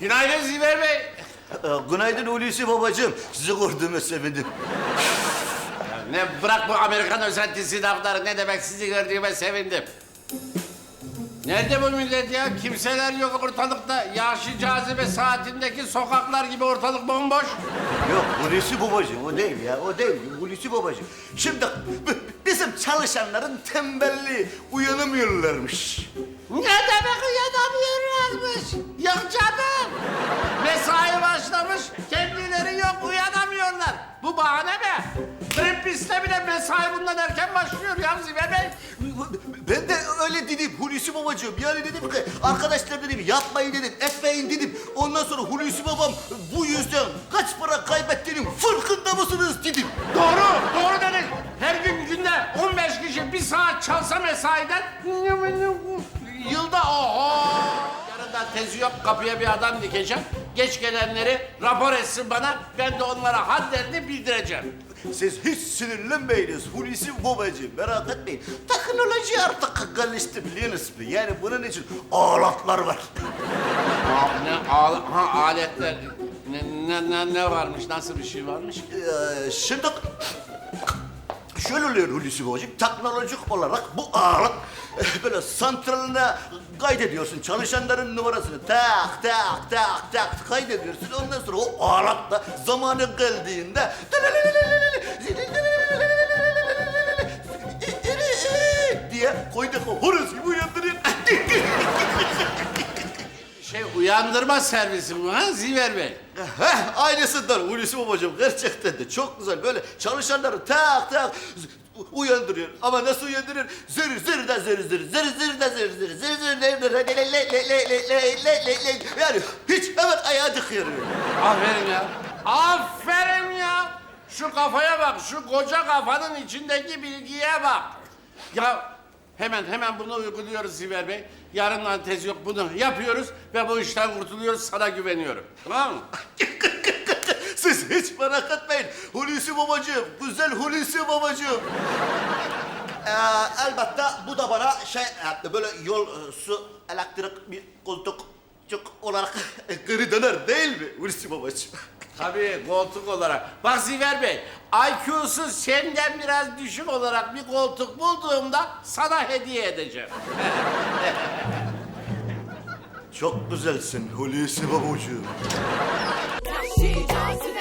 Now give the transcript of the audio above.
Günaydın Ziver Bey. Ee, Günaydın Hulusi babacığım. Sizi gördüğüme sevindim. Ne bırak bu Amerikan özentisi lafları ne demek sizi gördüğüme sevindim. Nerede bu millet ya? Kimseler yok ortalıkta. Yaşı cazibe saatindeki sokaklar gibi ortalık bomboş. Yok Hulusi babacığım o değil ya o değil Hulusi babacığım. Şimdi b- bizim çalışanların tembelliği uyanamıyorlarmış. Mesai bundan erken başlıyor ya Ziver Bey. Ben de öyle dedim Hulusi babacığım. Yani dedim ki arkadaşlar dedim yapmayın dedim etmeyin dedim. Ondan sonra Hulusi babam bu yüzden kaç para kaybettiğinin farkında mısınız dedim. Doğru, doğru dedin. Her gün günde 15 kişi bir saat çalsa mesaiden yılda oho. Yarından tezi yok kapıya bir adam dikeceğim. Geç gelenleri rapor etsin bana. Ben de onlara hadlerini bildireceğim. Siz hiç sinirlenmeyiniz Hulusi babacığım merak etmeyin. Teknoloji artık gelişti biliyorsunuz mu? Yani bunun için alatlar var. Aa, ne al ha aletler ne, ne, ne, ne varmış nasıl bir şey varmış? Ee, şimdi şöyle oluyor Hulusi babacığım. Teknolojik olarak bu alet e, böyle santraline kaydediyorsun. Çalışanların numarasını tak tak tak tak kaydediyorsun. Ondan sonra o aletla zamanı geldiğinde diye koyduk o horozu uyandırıyor. Şey uyandırma servisi mi ha Ziver Bey? Heh, aynısından Hulusi babacığım gerçekten de çok güzel böyle çalışanları tak tak uyandırıyor. Ama nasıl uyandırıyor? Zır zır da zır zır zır zır da zır zır zır zır zır zır le le le le le le le le le yani hiç hemen ayağa tıkıyor. Aferin ya. Aferin ya. Şu kafaya bak, şu koca kafanın içindeki bilgiye bak. Ya hemen hemen bunu uyguluyoruz Ziver Bey. Yarından tez yok bunu yapıyoruz ve bu işten kurtuluyoruz. Sana güveniyorum. Tamam mı? Siz hiç merak etmeyin. Hulusi babacığım, güzel Hulusi babacığım. Ee, elbette bu da bana şey e, böyle yol, e, su, elektrik bir koltukçuk olarak geri döner değil mi Hulusi babacığım? Tabii koltuk olarak. Bak Ziver Bey, IQ'su senden biraz düşük olarak bir koltuk bulduğumda sana hediye edeceğim. Çok güzelsin Hulusi babacığım. Cazibe